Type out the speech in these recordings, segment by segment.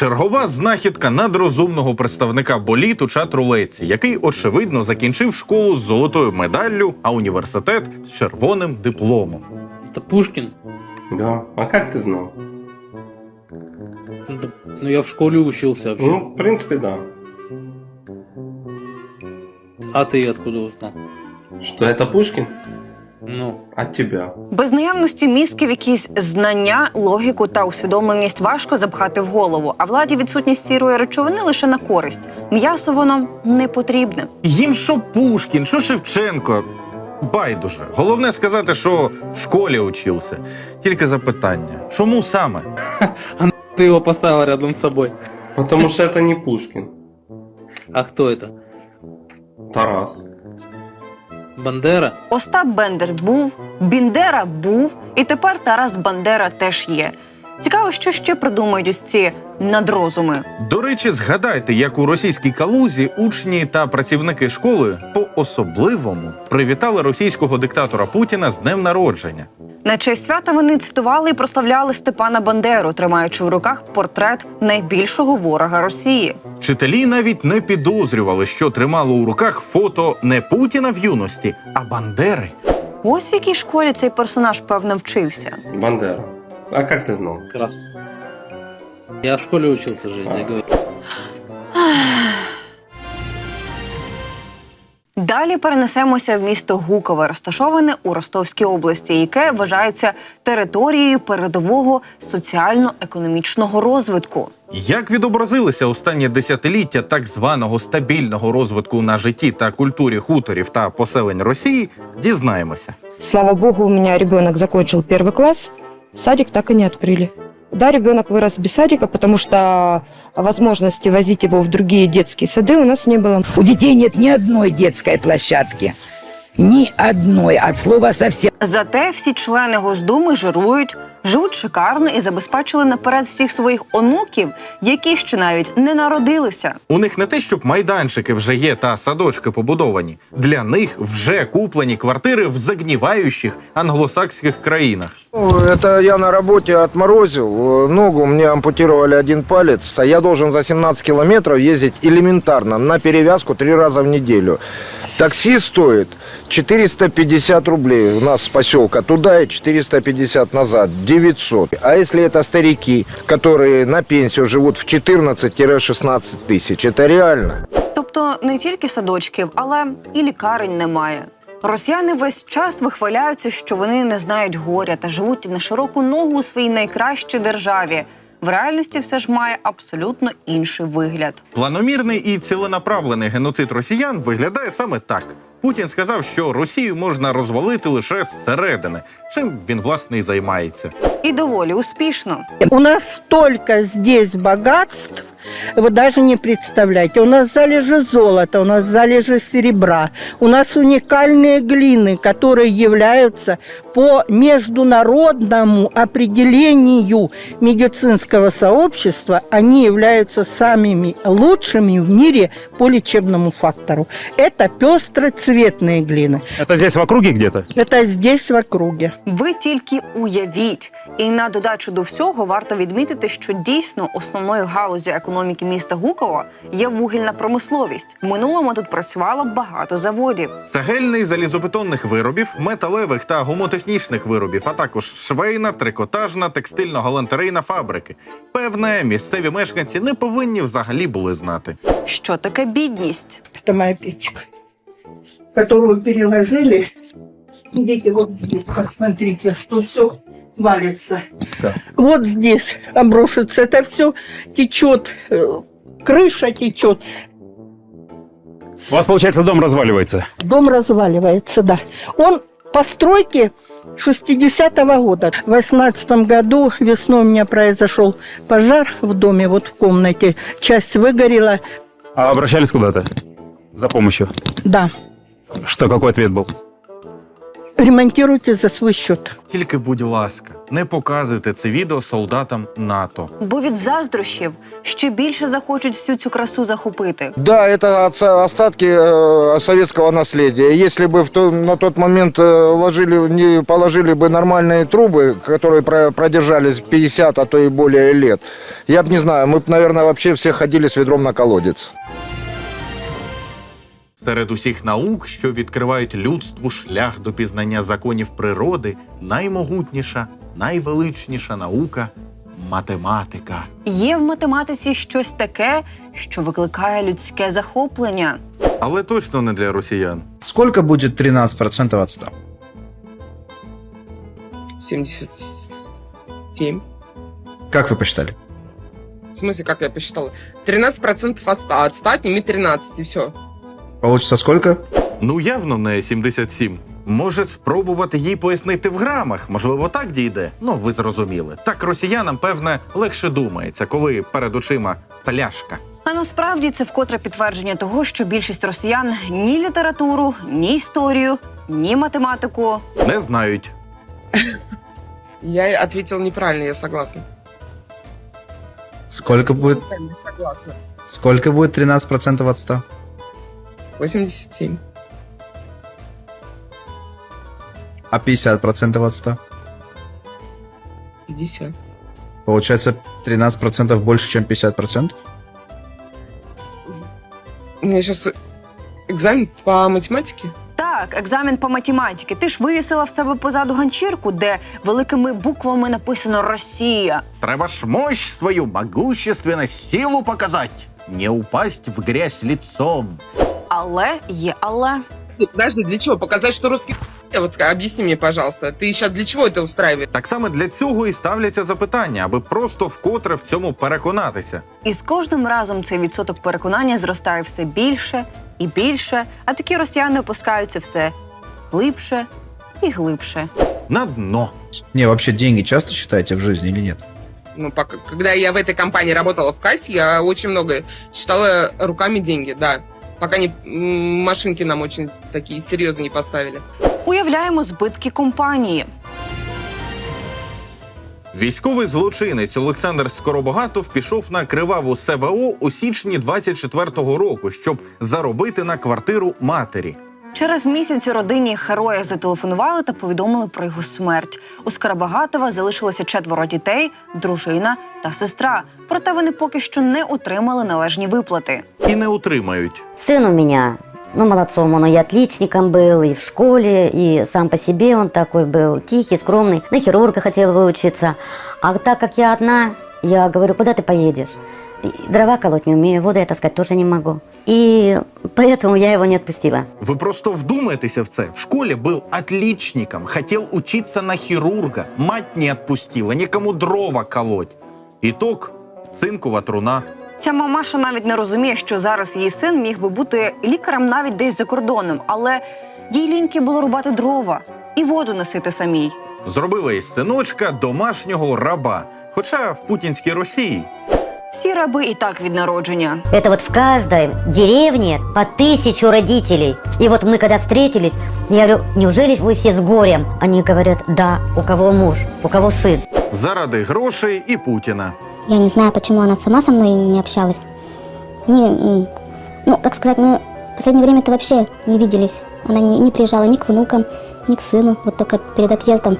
Чергова знахідка надрозумного представника боліту чат-рулеці, який очевидно закінчив школу з золотою медаллю, а університет з червоним дипломом. Это Пушкин? Да. А как ты знал? Да, Ну, я в школе учился вообще. Ну, в принципе, да. А ты откуда узнал? Что это Пушкин? Ну, От тебя. Без наявності мізків якісь знання, логіку та усвідомленість важко запхати в голову, а владі відсутність сірої речовини лише на користь. М'ясо воно не потрібне. Їм що Пушкін, що Шевченко. Байдуже. Головне сказати, що в школі учився. Тільки запитання: чому саме? ты его поставил рядом с собой. Потому что это не Пушкин. А кто это? Тарас. Бандера? Остап Бендер був, Біндера був, і тепер Тарас Бандера теж є. Цікаво, що ще придумають ось ці надрозуми. До речі, згадайте, як у російській калузі учні та працівники школи по-особливому привітали російського диктатора Путіна з днем народження. На честь свята вони цитували і прославляли Степана Бандеру, тримаючи в руках портрет найбільшого ворога Росії. Вчителі навіть не підозрювали, що тримало у руках фото не Путіна в юності, а Бандери. Ось в якій школі цей персонаж певно вчився. Бандера. А как ты знал? Как раз. Я в школе учился жить, я говорю. Далі перенесемося в місто Гукове, розташоване у Ростовській області, яке вважається територією передового соціально-економічного розвитку. Як відобразилися останні десятиліття так званого стабільного розвитку на житті та культурі хуторів та поселень Росії, дізнаємося. Слава богу, у меня ребенок закончил первый класс, садик так и не открыли. Да, ребенок вырос без садика, потому что возможности возить его в другие детские сады у нас не было. У детей нет ни одной детской площадки. Ни одной, от слова совсем. Зате всі члени Госдуми жирують, живуть шикарно і забезпечили наперед всіх своїх онуків, які ще навіть не народилися. У них не те, щоб майданчики вже є та садочки побудовані. Для них вже куплені квартири в загніваючих англосакських країнах. Ну, Это я на работе отморозил э, ногу, мне ампутировали один палец, а я должен за 17 километров ездить элементарно на перевязку три раза в неделю. Такси стоит 450 рублей у нас с поселка туда и 450 назад, 900. А если это старики, которые на пенсию живут в 14-16 тысяч, это реально. Тобто не тільки садочків, але і лікарень немає. Росіяни весь час вихваляються, що вони не знають горя та живуть на широку ногу у своїй найкращій державі. В реальності все ж має абсолютно інший вигляд. Планомірний і ціленаправлений геноцид росіян виглядає саме так. Путін сказав, що Росію можна розвалити лише зсередини, чим він власне і займається. І доволі успішно. У нас столько здесь богатств, вы даже не представляете. У нас залежи золота, у нас залежи серебра, у нас уникальные глины, которые являются по международному определению медицинского сообщества, они являются самыми лучшими в мире по лечебному фактору. Это пестроцветные глины. Это здесь в округе где-то? Это здесь в округе. Ви тільки уявіть. І на додачу до всього варто відмітити, що дійсно основною галузю економіки міста Гукова є вугільна промисловість. В минулому тут працювало багато заводів. Цегельний залізобетонних виробів, металевих та гомотехнічних виробів, а також швейна, трикотажна, текстильно-галантерейна фабрики. Певне, місцеві мешканці не повинні взагалі були знати. Що таке бідність? Это моя печка, которую переложили. Идите вот здесь, посмотрите, что все валится. Вот здесь обрушится это все, течет, э, крыша течет, У вас, получается, дом разваливается. дом разваливается, да. Он постройки 60-го года. В 18 году весной у меня произошел пожар в доме, вот в комнате. Часть выгорела, А обращались куда-то? За помощью. да. Что, какой ответ был? ремонтируйте за свой счет. Тільки, будь ласка, не показуйте це відео солдатам НАТО. Бо від заздрощів ще більше захочуть всю цю красу захопити. Да, это отца- остатки э, советского наследия. Если бы в то- на тот момент э, ложили, не положили бы нормальные трубы, которые про- продержались 50, а то и более лет, я бы не знаю, мы бы, наверное, вообще все ходили с ведром на колодец. Серед усіх наук, що відкривають людству шлях до пізнання законів природи, наймогутніша, найвеличніша наука математика. Є в математиці щось таке, що викликає людське захоплення. Але точно не для росіян. Сколько будет 13% от 100? 77. Как вы посчитали? В смысле, как я посчитала? 13% от 100. От 100 отними 13, и все. Получится сколько? Ну явно не 77. Може спробувати їй пояснити в грамах. Можливо, так дійде. Ну, ви зрозуміли. Так росіянам, певне, легше думається, коли перед очима пляшка. А насправді це вкотре підтвердження того, що більшість росіян ні літературу, ні історію, ні математику Не знають. Я ответила неправильно, я согласна. Сколько будет, Я согласна. сколько будет 13% от 100? 87. А 50% от 100? 50. Получается 13% больше, чем 50%? У меня сейчас экзамен по математике. Так, екзамен по математиці. Ти ж вивісила в себе позаду ганчірку, де великими буквами написано Росія. Треба ж мощь свою, могущественность, силу показать. Не упасть в грязь лицом. Але є але. Ну, Подожди, для чего? Показать, что русский Вот объясни мне, пожалуйста, ты сейчас для чего это устраиваешь? Так саме для цього і ставляться запитання, аби просто вкотре в цьому переконатися. І з кожним разом цей відсоток переконання зростає все більше і більше, а такі росіяни опускаються все глибше і глибше. На дно. Не, вообще деньги часто считаете в жизни или нет? Ну, пока, когда я в этой компании работала в кассе, я очень много считала руками деньги, да. Пока не, машинки нам очень такие серьезные не поставили. Уявляємо збитки компанії. Військовий злочинець Олександр Скоробогатов пішов на криваву СВО у січні 24-го року, щоб заробити на квартиру матері. Через місяць у родині героя зателефонували та повідомили про його смерть. У Скарабагатова залишилося четверо дітей, дружина та сестра. Проте вони поки що не отримали належні виплати. І не отримають. Сын у меня, ну, молодцом, он и отличником был, и в школе, и сам по себе он такой был, тихий, скромный, на хирурга хотел выучиться. А так как я одна, я говорю, куда ты поедешь? Дрова колоть не умею, воду я таскать тоже не могу. И поэтому я его не отпустила. Ви просто вдумайтеся в це. В школе был отличником, хотел учиться на хирурга. Мать не отпустила, некому дрова колоть. Итог – цинкова труна. Ця мамаша навіть не розуміє, що зараз її син міг би бути лікарем навіть десь за кордоном, але їй ліньки було рубати дрова і воду носити самій. Зробила із синочка домашнього раба. Хоча в путінській Росії Всі раби і так від народження. Это вот в каждой деревне по тысячу родителей. И вот мы когда встретились, я говорю, неужели вы все с горем? Они говорят, да, у кого муж, у кого сын. заради грошей і Путіна. Я не знаю, почему она сама со мной не общалась. Не, м, ну, как сказать, мы в последнее время-то вообще не виделись. Она не, не приезжала ни к внукам, ни к сыну. Вот только перед отъездом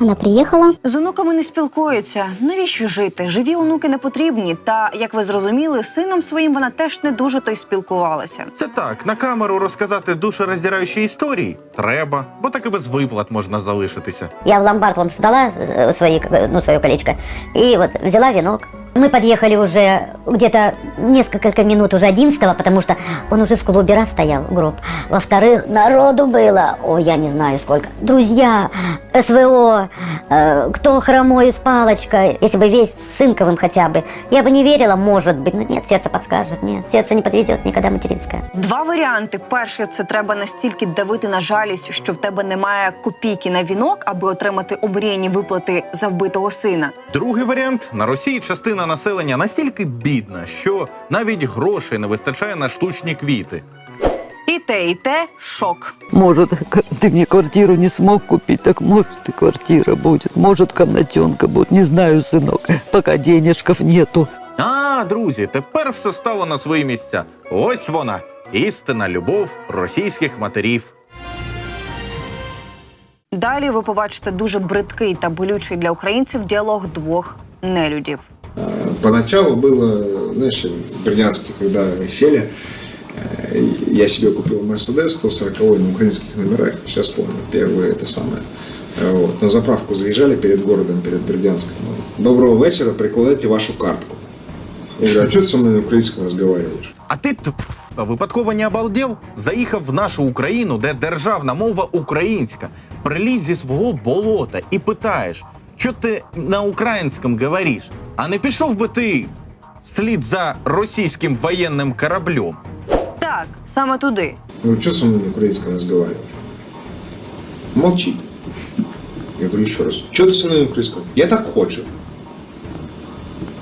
она приехала. З онуками не спілкуються. Навіщо жити? Живі онуки не потрібні. Та як ви зрозуміли, з сином своїм вона теж не дуже то й спілкувалася. Це так, на камеру розказати душероздираючі історії треба, бо так і без виплат можна залишитися. Я в ломбард вон сдала э, свои, как бы, ну, свое колечко. И вот взяла венок. Мы подъехали уже где-то несколько минут уже 11 потому что он уже в клубе раз стоял, гроб. Во-вторых, народу было, ой, я не знаю сколько. Друзья, СВО, э, кто хромой с палочкой. Если бы весь с Сынковым хотя бы, я бы не верила, может быть. Но нет, сердце подскажет, нет, сердце не подведет никогда материнское. Два варіанти: перший це треба настільки давити на жалість, що в тебе немає копійки на вінок, аби отримати обріяні виплати за вбитого сина. Другий варіант на Росії частина населення настільки бідна, що навіть грошей не вистачає на штучні квіти. І те, і те шок. Может, к- ты мне квартиру не смог купить, так может и квартира будет, может комнатенка будет, не знаю, сынок, пока денежков нету. А, друзі, тепер все стало на свої місця. Ось вона, істинна любов російських матерів. Далі ви побачите дуже бридкий та болючий для українців діалог двох нелюдів. Поначалу было, знаешь, в Бердянске, когда сели, э, я себе купил Мерседес 140 на украинских номерах, сейчас помню, первые это самое. Э, Вот, на заправку заезжали перед городом, перед Бердянском. Доброго вечера, прикладайте вашу картку. Я говорю, а что ты со мной на украинском разговариваешь? А ти т- випадково не обалдів? Заїхав в нашу Україну, де державна мова українська, приліз зі свого болота і питаєш, що ти на українському говориш? А не пішов би ти слід за російським воєнним кораблем? Так, саме туди. Говорю, что ты со мной на украинском разговариваешь? Молчит. Я говорю еще раз, что ты со мной на украинском? Я так хочу.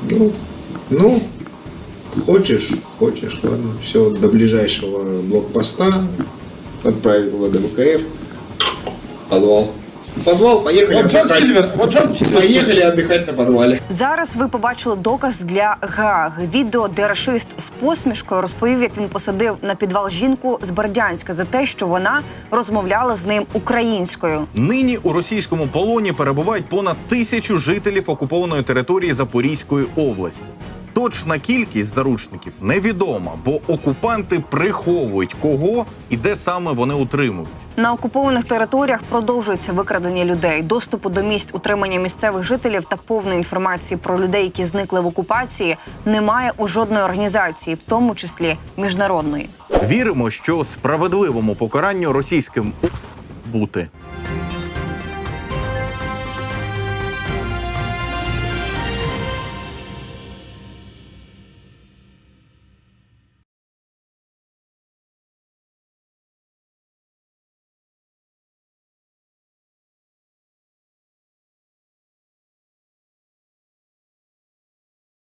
Ну, ну, хочешь, хочешь, ладно. Все, до ближайшего блокпоста отправить туда ГБКР. Подвал. Подвал, поехали отдыхать. Поехали отдыхать на подвале. Зараз ви побачили доказ для Гааги. Відео, де рашист з посмішкою розповів, як він посадив на підвал жінку з Бердянська за те, що вона розмовляла з ним українською. Нині у російському полоні перебувають понад тисячу жителів окупованої території Запорізької області. Точна кількість заручників невідома, бо окупанти приховують кого і де саме вони утримують. На окупованих територіях продовжується викрадення людей. Доступу до місць утримання місцевих жителів та повної інформації про людей, які зникли в окупації, немає у жодної організації, в тому числі міжнародної. Віримо, що справедливому покаранню російським бути